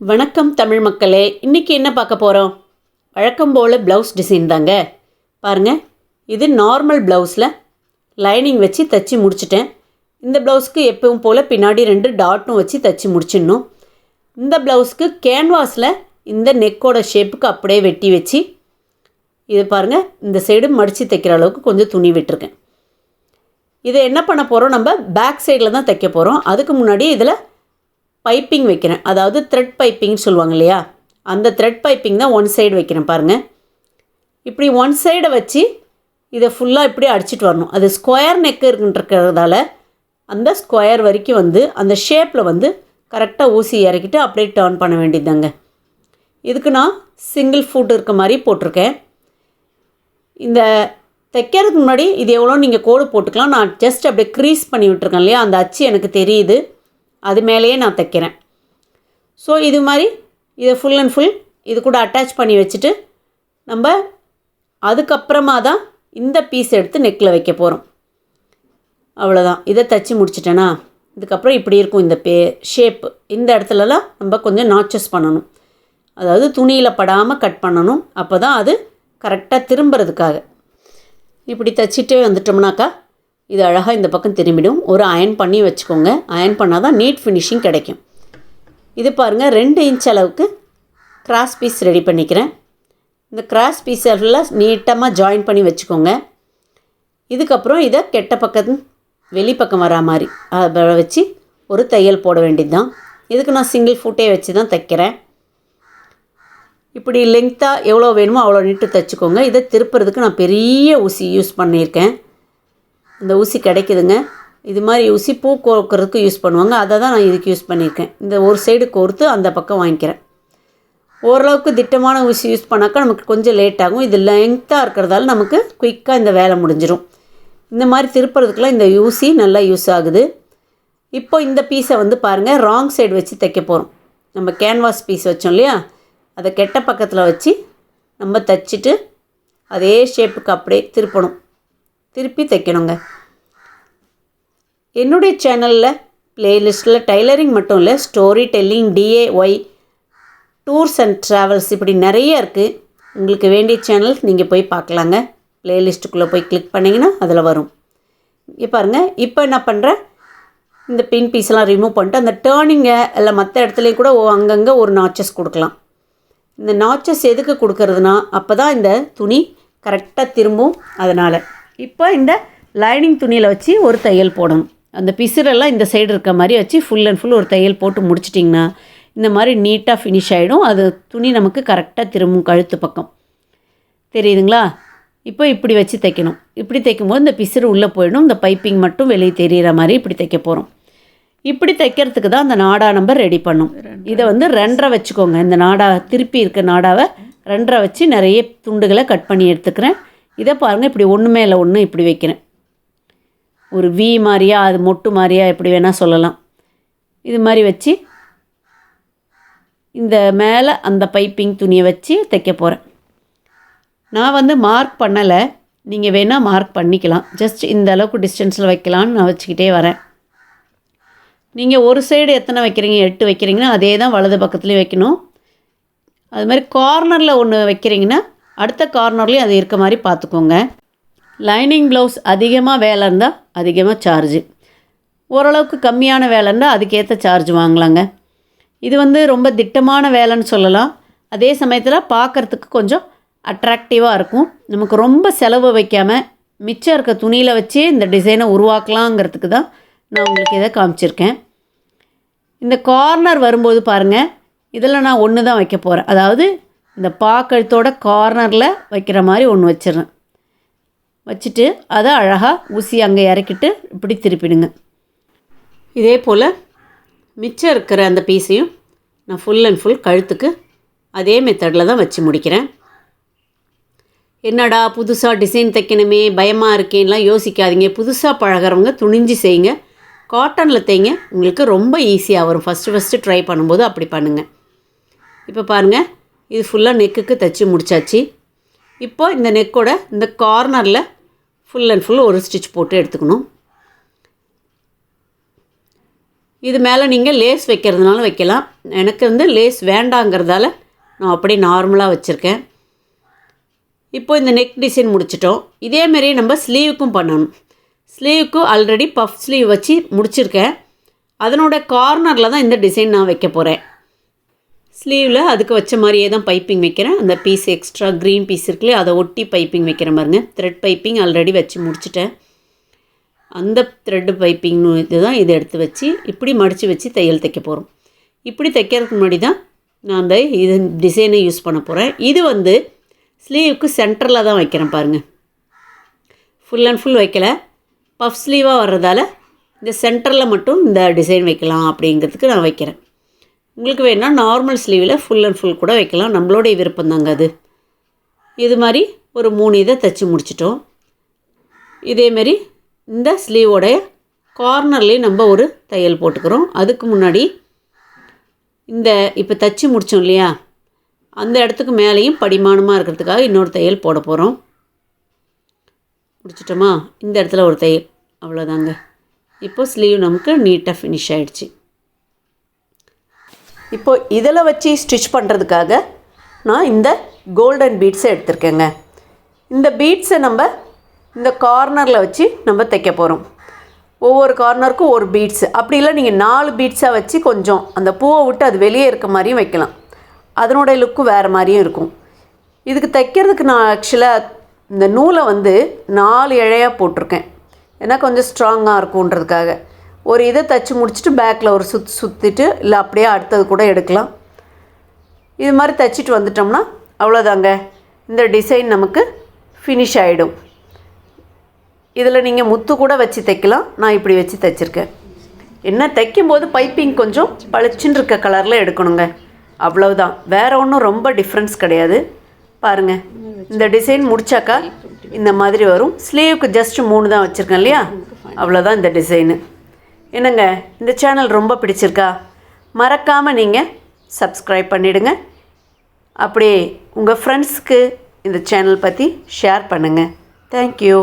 வணக்கம் தமிழ் மக்களே. இன்றைக்கி என்ன பார்க்க போகிறோம் வழக்கம் போல் ப்ளவுஸ் டிசைன் தாங்க. பாருங்கள் இது நார்மல் ப்ளவுஸில் லைனிங் வச்சு தச்சு முடிச்சிட்டேன். இந்த ப்ளவுஸ்க்கு எப்பவும் போல் பின்னாடி ரெண்டு டாட்டும் வச்சு தச்சு முடிச்சிடணும். இந்த ப்ளவுஸ்க்கு கேன்வாஸில் இந்த நெக்கோட ஷேப்புக்கு அப்படியே வெட்டி வச்சு இது பாருங்கள் இந்த சைடு மடித்து தைக்கிற அளவுக்கு கொஞ்சம் துணி விட்டுருக்கேன். இதை என்ன பண்ண போகிறோம் நம்ம பேக் சைடில் தான் தைக்க போகிறோம் அதுக்கு முன்னாடி இதில் பைப்பிங் வைக்கிறேன். அதாவது த்ரெட் பைப்பிங்னு சொல்லுவாங்க இல்லையா? அந்த த்ரெட் பைப்பிங் தான் ஒன் சைடு வைக்கிறேன் பாருங்கள் இப்படி ஒன் சைடை வச்சு இதை ஃபுல்லாக இப்படி அடிச்சிட்டு வரணும். அது ஸ்கொயர் நெக் இருக்குன்றக்கிறதால அந்த ஸ்கொயர் வரைக்கும் வந்து அந்த ஷேப்பில் வந்து கரெக்டாக ஊசி இறக்கிட்டு அப்படியே டேர்ன் பண்ண வேண்டியதுதாங்க. இதுக்கு நான் சிங்கிள் ஃபுட் இருக்க மாதிரி போட்டிருக்கேன். இந்த தைக்கிறதுக்கு முன்னாடி இது எவ்வளோ நீங்கள் கோடு போட்டுக்கலாம். நான் ஜஸ்ட் அப்படியே க்ரீஸ் பண்ணி விட்டுருக்கேன் இல்லையா? அந்த அச்சு எனக்கு தெரியுது. அது மேலேயே நான் தைக்கிறேன். ஸோ இது மாதிரி இதை ஃபுல் அண்ட் ஃபுல் இது கூட அட்டாச் பண்ணி வச்சுட்டு நம்ம அதுக்கப்புறமா தான் இந்த பீஸ் எடுத்து நெக்கில் வைக்க போகிறோம் அவ்வளோதான் இதை தச்சு முடிச்சிட்டேனா? இதுக்கப்புறம் இப்படி இருக்கும் இந்த பே ஷேப்பு இந்த இடத்துலலாம் நம்ம கொஞ்சம் நாச்சஸ் பண்ணணும். அதாவது துணியில் படாமல் கட் பண்ணணும். அப்போ தான் அது கரெக்டாக திரும்புறதுக்காக. இப்படி தச்சிட்டே வந்துட்டோம்னாக்கா இது அழகாக இந்த பக்கம் திரும்பிடும். ஒரு அயன் பண்ணி வச்சுக்கோங்க. அயன் பண்ணால் தான் நீட் ஃபினிஷிங் கிடைக்கும். இது பாருங்கள் ரெண்டு இன்ச் அளவுக்கு கிராஸ் பீஸ் ரெடி பண்ணிக்கிறேன். இந்த கிராஸ் பீஸ் எல்லாம் நீட்டமாக ஜாயின் பண்ணி வச்சுக்கோங்க. இதுக்கப்புறம் இதை கெட்ட பக்கம் வெளிப்பக்கம் வரா மாதிரி அதை வச்சு ஒரு தையல் போட வேண்டியது தான் இதுக்கு நான் சிங்கிள் ஃபுட்டே வச்சு தான் தைக்கிறேன். இப்படி லெங்க்த்தாக எவ்வளோ வேணுமோ அவ்வளோ நீட்டு தைச்சிக்கோங்க. இதை திருப்புறதுக்கு நான் பெரிய ஊசி யூஸ் பண்ணியிருக்கேன். இந்த ஊசி கிடைக்குதுங்க. இது மாதிரி ஊசி பூ கோர்க்கறதுக்கு யூஸ் பண்ணுவாங்க. அதை தான் நான் இதுக்கு யூஸ் பண்ணியிருக்கேன். இந்த ஒரு சைடு கோர்த்து அந்த பக்கம் வாங்கிக்கிறேன். ஓரளவுக்கு திட்டமான ஊசி யூஸ் பண்ணாக்கா நமக்கு கொஞ்சம் லேட் ஆகும். இது லெங்க்த்தாக இருக்கிறதால நமக்கு குயிக்காக இந்த வேலை முடிஞ்சிடும் இந்த மாதிரி திருப்புறதுக்கெலாம் இந்த ஊசி நல்லா யூஸ் ஆகுது. இப்போ இந்த பீஸை வந்து பாருங்கள் ராங் சைடு வச்சு தைக்க போகிறோம் நம்ம கேன்வாஸ் பீஸ் வச்சோம் இல்லையா? அதை கெட்ட பக்கத்தில் வச்சு நம்ம தைச்சிட்டு அதே ஷேப்புக்கு அப்படியே திருப்பணும். திருப்பி தைக்கணுங்க. என்னுடைய சேனலில் பிளேலிஸ்ட்டில் டைலரிங் மட்டும் இல்லை story telling DIY tours and travels இப்படி நிறைய இருக்குது உங்களுக்கு வேண்டிய சேனல் நீங்கள் போய் பார்க்கலாங்க. பிளேலிஸ்ட்டுக்குள்ளே போய் கிளிக் பண்ணிங்கன்னா அதில் வரும். இங்கே பாருங்கள் இப்போ என்ன பண்ணுறேன் இந்த பின் பீஸ்லாம் ரிமூவ் பண்ணிட்டு அந்த டேர்னிங்கை இல்லை மற்ற இடத்துலையும் கூட ஓ- அங்கங்கே ஒரு நாச்சஸ் கொடுக்கலாம். இந்த நாச்சஸ் எதுக்கு கொடுக்கறதுனா அப்போ தான் இந்த துணி கரெக்டாக திரும்பும் அதனால். இப்போ இந்த லைனிங் துணியில் வச்சு ஒரு தையல் போடணும். அந்த பிசுரெல்லாம் இந்த சைடு இருக்க மாதிரி வச்சு ஃபுல் அண்ட் ஃபுல் ஒரு தையல் போட்டு முடிச்சிட்டிங்கன்னா இந்த மாதிரி நீட்டாக ஃபினிஷ் ஆகிடும் அது துணி நமக்கு கரெக்டாக திரும்பும் கழுத்து பக்கம். தெரியுதுங்களா? இப்போ இப்படி வச்சு தைக்கணும். இப்படி தைக்கும்போது இந்த பிசுறு உள்ளே போயிடும். இந்த பைப்பிங் மட்டும் வெளியே தெரியிற மாதிரி இப்படி தைக்க போகிறோம் இப்படி தைக்கிறதுக்கு தான் அந்த நாடா நம்பர் ரெடி பண்ணும். இதை வந்து ரெண்டரை வச்சுக்கோங்க. இந்த நாடா திருப்பி இருக்க நாடாவை ரெண்டரை வச்சு நிறைய துண்டுகளை கட் பண்ணி எடுத்துக்கிறேன். இதை பாருங்கள் இப்படி ஒன்று மேலே ஒன்று இப்படி வைக்கிறேன். ஒரு வி மாதிரியா அது மொட்டு மாதிரியா எப்படி வேணால் சொல்லலாம். இது மாதிரி வச்சு இந்த மேலே அந்த பைப்பிங் துணியை வச்சு தைக்க போகிறேன் நான் வந்து மார்க் பண்ணலை. நீங்கள் வேணால் மார்க் பண்ணிக்கலாம். ஜஸ்ட் இந்த அளவுக்கு டிஸ்டன்ஸில் வைக்கலான்னு நான் வச்சுக்கிட்டே வரேன். நீங்கள் ஒரு சைடு எத்தனை வைக்கிறீங்க? எட்டு வைக்கிறீங்கன்னா அதே தான் வலது பக்கத்துலேயும் வைக்கணும். அது மாதிரி கார்னரில் ஒன்று வைக்கிறீங்கன்னா அடுத்த கார்னர்லேயும் அது இருக்க மாதிரி பார்த்துக்கோங்க. லைனிங் ப்ளவுஸ் அதிகமாக வேலை இருந்தால் அதிகமாக சார்ஜு ஓரளவுக்கு கம்மியான வேலை இருந்தால் அதுக்கேற்ற சார்ஜ் வாங்கலாங்க. இது வந்து ரொம்ப திட்டமான வேலைன்னு சொல்லலாம். அதே சமயத்தில் பார்க்குறதுக்கு கொஞ்சம் அட்ராக்டிவாக இருக்கும். நமக்கு ரொம்ப செலவு வைக்காமல் மிச்சம் இருக்க துணியில் வச்சே இந்த டிசைனை உருவாக்கலாங்கிறதுக்கு தான் நான் உங்களுக்கு இதை காமிச்சிருக்கேன். இந்த கார்னர் வரும்போது பாருங்கள் இதில் நான் ஒன்று தான் வைக்க போகிறேன் அதாவது இந்த பாக்கழுத்தோட கார்னரில் வைக்கிற மாதிரி ஒன்று வச்சிடுறேன். வச்சுட்டு அதை அழகாக ஊசி அங்கே இறக்கிட்டு இப்படி திருப்பிடுங்க. இதே போல் மிச்சம் இருக்கிற அந்த பீஸையும் நான் ஃபுல் அண்ட் ஃபுல் கழுத்துக்கு அதே மெத்தடில் தான் வச்சு முடிக்கிறேன். என்னடா புதுசாக டிசைன் தைக்கணுமே பயமாக இருக்கேன்லாம் யோசிக்காதீங்க. புதுசாக பழகிறவங்க துணிஞ்சு செய்யுங்க. காட்டனில் தைங்க உங்களுக்கு ரொம்ப ஈஸியாக வரும். ஃபஸ்ட்டு ஃபஸ்ட்டு ட்ரை பண்ணும்போது அப்படி பண்ணுங்கள் இப்போ பாருங்கள் இது ஃபுல்லாக நெக்குக்கு தைச்சி முடிச்சாச்சு. இப்போ இந்த நெக்கோட இந்த கார்னரில் ஃபுல் அண்ட் ஃபுல் ஒரு ஸ்டிச் போட்டு எடுத்துக்கணும். இது மேலே நீங்கள் லேஸ் வைக்கிறதுனால வைக்கலாம். எனக்கு வந்து லேஸ் வேண்டாங்கிறதால நான் அப்படியே நார்மலாக வச்சுருக்கேன். இப்போ இந்த நெக் டிசைன் முடிச்சிட்டோம். இதேமாரி நம்ம ஸ்லீவுக்கும் பண்ணணும். ஸ்லீவுக்கும் ஆல்ரெடி பஃப் ஸ்லீவ் வச்சு முடிச்சிருக்கேன். அதனோட கார்னரில் தான் இந்த டிசைன் நான் வைக்க போகிறேன் ஸ்லீவில் அதுக்கு வச்ச மாதிரியே தான் பைப்பிங் வைக்கிறேன். அந்த பீஸ் எக்ஸ்ட்ரா க்ரீன் பீஸ் இருக்குல்லையே அதை ஒட்டி பைப்பிங் வைக்கிற மாதிரிங்க. த்ரெட் பைப்பிங் ஆல்ரெடி வச்சு முடிச்சிட்டேன். அந்த த்ரெட்டு பைப்பிங்னு இது தான் இதை எடுத்து வச்சு இப்படி மடித்து வச்சு தையல் தைக்க போகிறோம் இப்படி தைக்கிறதுக்கு முன்னாடி தான் நான் அந்த இது டிசைனை யூஸ் பண்ண போகிறேன் இது வந்து ஸ்லீவுக்கு சென்டரில் தான் வைக்கிறேன் பாருங்கள் ஃபுல் அண்ட் ஃபுல் வைக்கல. பஃப் ஸ்லீவாக வர்றதால இந்த சென்டரில் மட்டும் இந்த டிசைன் வைக்கலாம் அப்படிங்கிறதுக்கு நான் வைக்கிறேன். உங்களுக்கு வேணால் நார்மல் ஸ்லீவில் ஃபுல் அண்ட் ஃபுல் கூட வைக்கலாம். நம்மளோடைய விருப்பம் தாங்க அது. இது மாதிரி ஒரு மூணு இதை தைச்சி முடிச்சிட்டோம். இதேமாரி இந்த ஸ்லீவோடைய கார்னர்லேயும் நம்ம ஒரு தையல் போட்டுக்கிறோம். அதுக்கு முன்னாடி இந்த இப்போ தைச்சி முடித்தோம் இல்லையா? அந்த இடத்துக்கு மேலேயும் படிமானமாக இருக்கிறதுக்காக இன்னொரு தையல் போட போகிறோம் முடிச்சிட்டோமா? இந்த இடத்துல ஒரு தையல். அவ்வளோதாங்க இப்போ ஸ்லீவ் நமக்கு நீட்டாக ஃபினிஷ் ஆகிடுச்சு இப்போ இதில் வச்சு ஸ்டிச் பண்ணுறதுக்காக நான் இந்த கோல்டன் பீட்ஸை எடுத்திருக்கேங்க. இந்த பீட்ஸை நம்ம இந்த கார்னரில் வச்சு நம்ம தைக்க போகிறோம் ஒவ்வொரு கார்னருக்கும் ஒரு பீட்ஸ் அப்படி இல்லை நீங்கள் நாலு பீட்ஸாக வச்சு கொஞ்சம் அந்த பூவை விட்டு அது வெளியே இருக்க மாதிரியும் வைக்கலாம். அதனுடைய லுக்கு வேறு மாதிரியும் இருக்கும். இதுக்கு தைக்கிறதுக்கு நான் ஆக்சுவலாக இந்த நூலை வந்து நாலு இழையாக போட்டிருக்கேன். ஏன்னா கொஞ்சம் ஸ்ட்ராங்காக இருக்குன்றதுக்காக ஒரு இதை தைச்சி முடிச்சுட்டு பேக்கில் ஒரு சுற்றி சுற்றிட்டு இல்லை அப்படியே அடுத்தது கூட எடுக்கலாம். இது மாதிரி தைச்சிட்டு வந்துட்டோம்னா அவ்வளோதாங்க இந்த டிசைன் நமக்கு ஃபினிஷ் ஆகிடும் இதில் நீங்கள் முத்து கூட வச்சு தைக்கலாம். நான் இப்படி வச்சு தைச்சிருக்கேன். என்ன தைக்கும்போது பைப்பிங் கொஞ்சம் பளிச்சுன்னு இருக்க கலரில் எடுக்கணுங்க. அவ்வளவுதான். வேறு ஒன்றும் ரொம்ப டிஃப்ரென்ஸ் கிடையாது. பாருங்கள் இந்த டிசைன் முடிச்சாக்கா இந்த மாதிரி வரும். ஸ்லீவுக்கு ஜஸ்ட் மூணு தான் வச்சுருக்கேன் இல்லையா? அவ்வளோதான் இந்த டிசைனு என்னங்க இந்த சேனல் ரொம்ப பிடிச்சிருக்கா? மறக்காமல் நீங்கள் சப்ஸ்கிரைப் பண்ணிவிடுங்க அப்படியே உங்கள் ஃப்ரெண்ட்ஸுக்கு இந்த சேனல் பற்றி ஷேர் பண்ணுங்கள் தேங்க்யூ